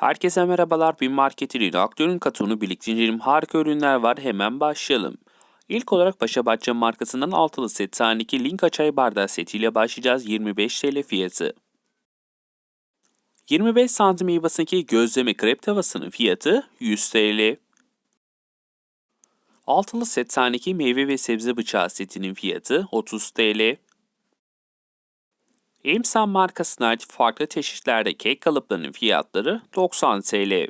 Herkese merhabalar. Bin Market'in aktörün katını birlikte inceleyelim. Harika ürünler var. Hemen başlayalım. İlk olarak Paşa Bahçe markasından altılı set taneki Linka çay bardağı setiyle başlayacağız. 25 TL fiyatı. 25 santim meyvasındaki gözleme krep tavasının fiyatı 100 TL. Altılı set taneki meyve ve sebze bıçağı setinin fiyatı 30 TL. Emsan markasına ait farklı çeşitlerde kek kalıplarının fiyatları 90 TL.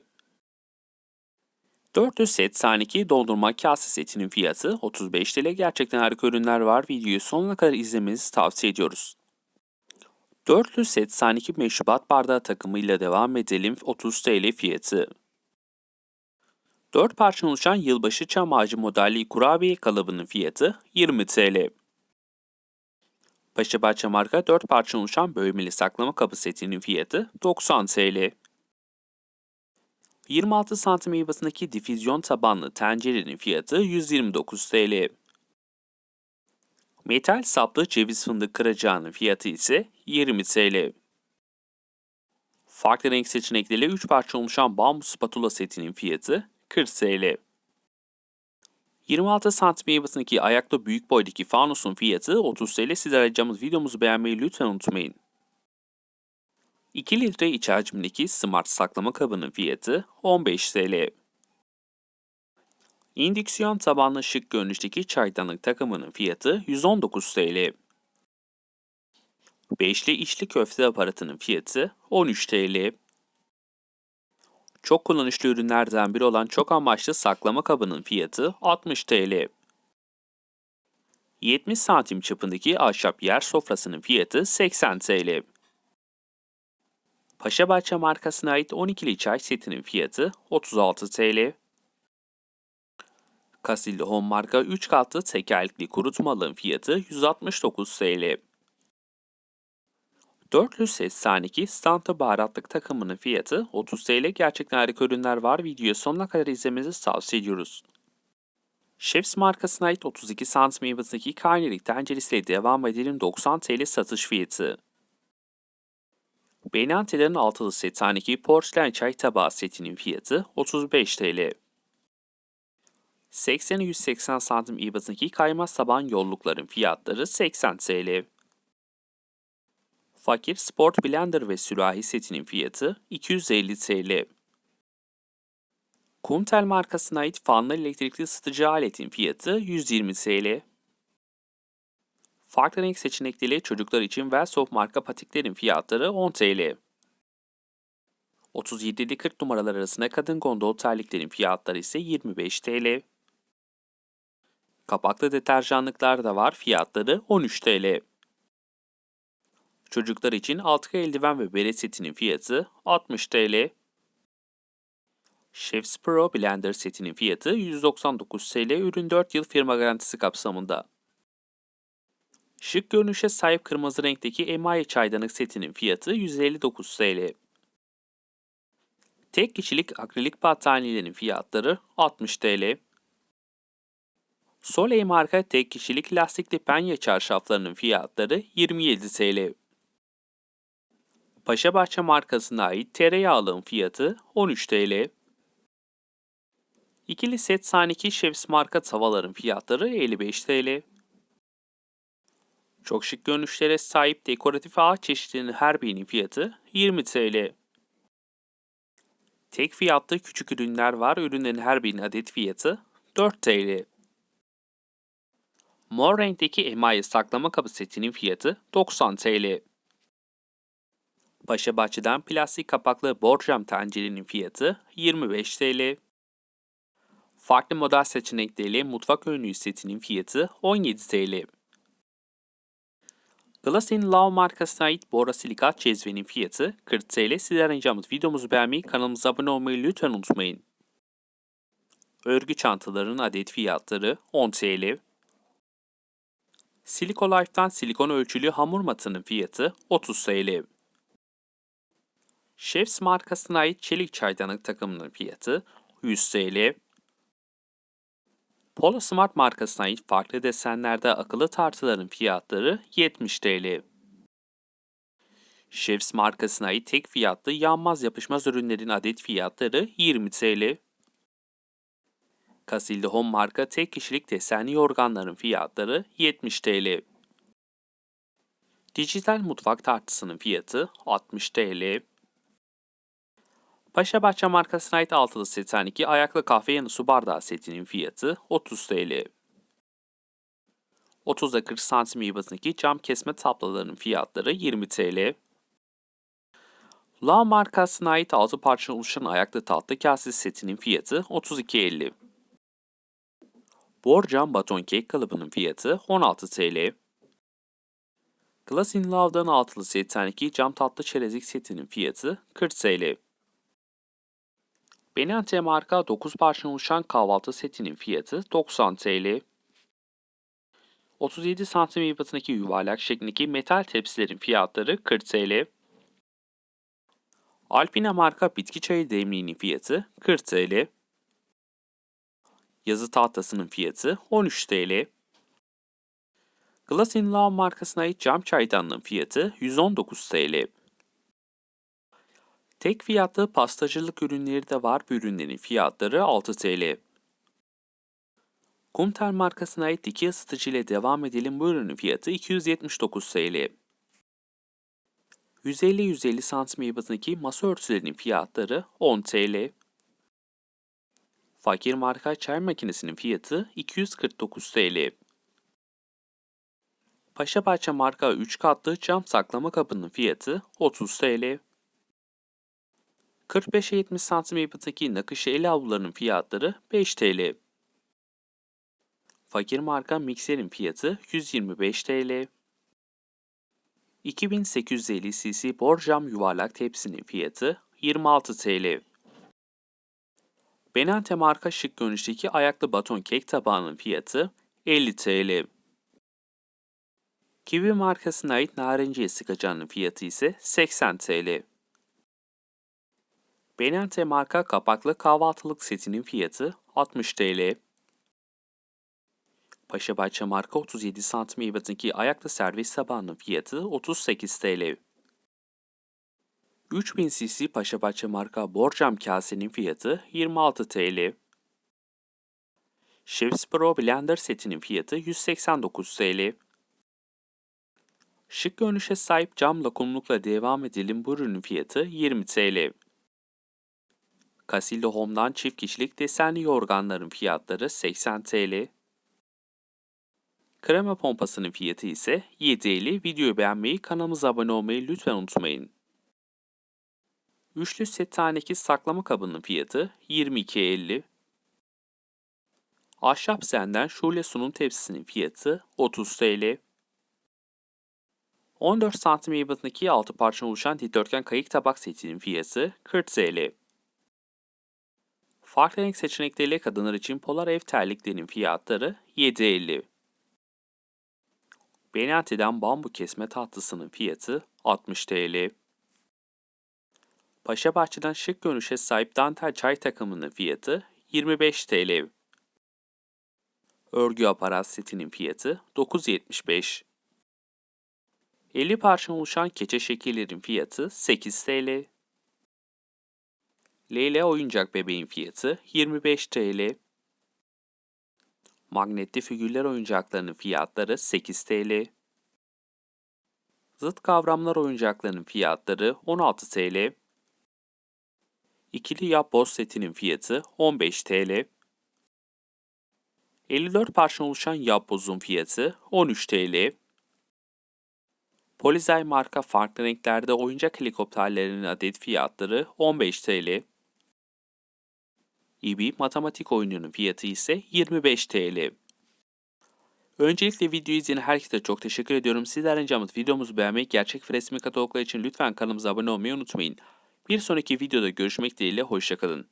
400 set saniki dondurma kase setinin fiyatı 35 TL. Gerçekten harika ürünler var. Videoyu sonuna kadar izlemenizi tavsiye ediyoruz. 400 set saniki meşrubat bardağı takımıyla devam edelim. 30 TL fiyatı. 4 parça oluşan yılbaşı çam ağacı modelli kurabiye kalıbının fiyatı 20 TL. Paşabahçe marka 4 parça oluşan bölmeli saklama kabı setinin fiyatı 90 TL. 26 santim meyvasındaki difüzyon tabanlı tencerenin fiyatı 129 TL. Metal saplı ceviz fındık kıracağının fiyatı ise 20 TL. Farklı renk seçenekleriyle 3 parça oluşan bambu spatula setinin fiyatı 40 TL. 26 santim meyvasındaki ayaklı büyük boydaki fanusun fiyatı 30 TL. Siz arayacağımız videomuzu beğenmeyi lütfen unutmayın. 2 litre iç hacmindeki smart saklama kabının fiyatı 15 TL. İndüksiyon tabanlı şık görünüşteki çaydanlık takımının fiyatı 119 TL. Beşli içli köfte aparatının fiyatı 13 TL. Çok kullanışlı ürünlerden biri olan çok amaçlı saklama kabının fiyatı 60 TL. 70 santim çapındaki ahşap yer sofrasının fiyatı 80 TL. Paşabahçe markasına ait 12'li çay setinin fiyatı 36 TL. Casilda Home marka 3 katlı tekerlekli kurutmalığın fiyatı 169 TL. 400 ses saniki stanta baharatlık takımının fiyatı 30 TL. Gerçekten harika ürünler var. Videoyu sonuna kadar izlemenizi tavsiye ediyoruz. Chefs markasına ait 32 santim meyvasındaki karnelik tenceresiyle devam edelim 90 TL satış fiyatı. Benante'lerin altılı set taneki porselen çay tabağı setinin fiyatı 35 TL. 80-180 santim ibazındaki kaymaz saban yollukların fiyatları 80 TL. Fakir Sport Blender ve sürahi setinin fiyatı 250 TL. Kumtel markasına ait fanlı elektrikli ısıtıcı aletin fiyatı 120 TL. Farklı renk seçenekleriyle çocuklar için Velsoft marka patiklerin fiyatları 10 TL. 37'li 40 numaralar arasında kadın gondol terliklerin fiyatları ise 25 TL. Kapaklı deterjanlıklar da var fiyatları 13 TL. Çocuklar için atkı eldiven ve bere setinin fiyatı 60 TL. Chef's Pro Blender setinin fiyatı 199 TL. Ürün 4 yıl firma garantisi kapsamında. Şık görünüşe sahip kırmızı renkteki emaye çaydanlık setinin fiyatı 159 TL. Tek kişilik akrilik battaniyelerin fiyatları 60 TL. Soleil marka tek kişilik lastikli penye çarşaflarının fiyatları 27 TL. Paşabahçe markasına ait tereyağlığın fiyatı 13 TL. İkili set saniki Chefs marka tavaların fiyatları 55 TL. Çok şık görünüşlere sahip dekoratif ağaç çeşitlerinin her birinin fiyatı 20 TL. Tek fiyatlı küçük ürünler var. Ürünlerin her birinin adet fiyatı 4 TL. Mor renkteki emaye saklama kabı setinin fiyatı 90 TL. Paşa Bahçe'den plastik kapaklı borcam tencerenin fiyatı 25 TL. Farklı model seçenekleriyle mutfak önlüğü setinin fiyatı 17 TL. Glass in Love markasına ait borosilikat cezvenin fiyatı 40 TL. Sizler arayacağımız videomuzu beğenmeyi, kanalımıza abone olmayı lütfen unutmayın. Örgü çantalarının adet fiyatları 10 TL. Silico Life'dan silikon ölçülü hamur matının fiyatı 30 TL. Chefs markasına ait çelik çaydanlık takımının fiyatı 100 TL. Polo Smart markasına ait farklı desenlerde akıllı tartıların fiyatları 70 TL. Chefs markasına ait tek fiyatlı yanmaz yapışmaz ürünlerin adet fiyatları 20 TL. Casilda Home marka tek kişilik desenli yorganların fiyatları 70 TL. Dijital mutfak tartısının fiyatı 60 TL. Paşabahçe markasına ait altılı setten 2 ayaklı kahve yanı su bardağı setinin fiyatı 30 TL. 30'da 40 santim ebatındaki cam kesme tablaların fiyatları 20 TL. La markasına ait 6 parça oluşan ayaklı tatlı kase setinin fiyatı 32.50. Borcam baton kek kalıbının fiyatı 16 TL. Glass in Love'dan altılı setten 2 cam tatlı çerezlik setinin fiyatı 40 TL. Benante marka 9 parça oluşan kahvaltı setinin fiyatı 90 TL. 37 santim ebatındaki yuvarlak şeklindeki metal tepsilerin fiyatları 40 TL. Alpina marka bitki çayı demliğinin fiyatı 40 TL. Yazı tahtasının fiyatı 13 TL. Glass in Love markasına ait cam çaydanlığın fiyatı 119 TL. Tek fiyatlı pastacılık ürünleri de var bu ürünlerin fiyatları 6 TL. Kumtel markasına ait diki ısıtıcı ile devam edelim bu ürünün fiyatı 279 TL. 150-150 santim ebatındaki masa örtülerinin fiyatları 10 TL. Fakir marka çay makinesinin fiyatı 249 TL. Paşabahçe marka 3 katlı cam saklama kabının fiyatı 30 TL. 45-70 santim ebatındaki nakışlı el havlularının fiyatları 5 TL. Fakir marka mikserin fiyatı 125 TL. 2850 cc borcam yuvarlak tepsinin fiyatı 26 TL. Benante marka şık görünüşteki ayaklı baton kek tabağının fiyatı 50 TL. Kiwi markasına ait narenciye sıkacağının fiyatı ise 80 TL. Benante marka kapaklı kahvaltılık setinin fiyatı 60 TL. Paşabahçe marka 37 santim ebatındaki ayaklı servis tabağının fiyatı 38 TL. 3000 cc Paşabahçe marka borcam kasenin fiyatı 26 TL. Chef's Pro Blender setinin fiyatı 189 TL. Şık görünüşe sahip cam lokumlukla devam edelim bu ürünün fiyatı 20 TL. Casilda Home'dan çift kişilik desenli yorganların fiyatları 80 TL. Krema pompasının fiyatı ise 7.50. Videoyu beğenmeyi, kanalımıza abone olmayı lütfen unutmayın. Üçlü set taneki saklama kabının fiyatı 22.50. Ahşap senden şule sunum tepsisinin fiyatı 30 TL. 14 santim ebatındaki 6 parça oluşan dikdörtgen kayık tabak setinin fiyatı 40 TL. Farklı renk seçenekleriyle kadınlar için polar ev terliklerinin fiyatları 7.50. Benati'den bambu kesme tatlısının fiyatı 60 TL. Paşabahçe'den şık görünüşe sahip dantel çay takımının fiyatı 25 TL. Örgü aparat setinin fiyatı 9.75. 50 parça oluşan keçe şekillerin fiyatı 8 TL. Leyla oyuncak bebeğin fiyatı 25 TL. Magnetli figürler oyuncaklarının fiyatları 8 TL. Zıt kavramlar oyuncaklarının fiyatları 16 TL. İkili yapboz setinin fiyatı 15 TL. 54 parça oluşan yapbozun fiyatı 13 TL. Polizay marka farklı renklerde oyuncak helikopterlerinin adet fiyatları 15 TL. İbi matematik oyununun fiyatı ise 25 TL. Öncelikle videoyu izleyen herkese çok teşekkür ediyorum. Sizlerden ricamız videomuzu beğenmek, gerçek ve resmi kataloglar için lütfen kanalımıza abone olmayı unutmayın. Bir sonraki videoda görüşmek dileğiyle, hoşçakalın.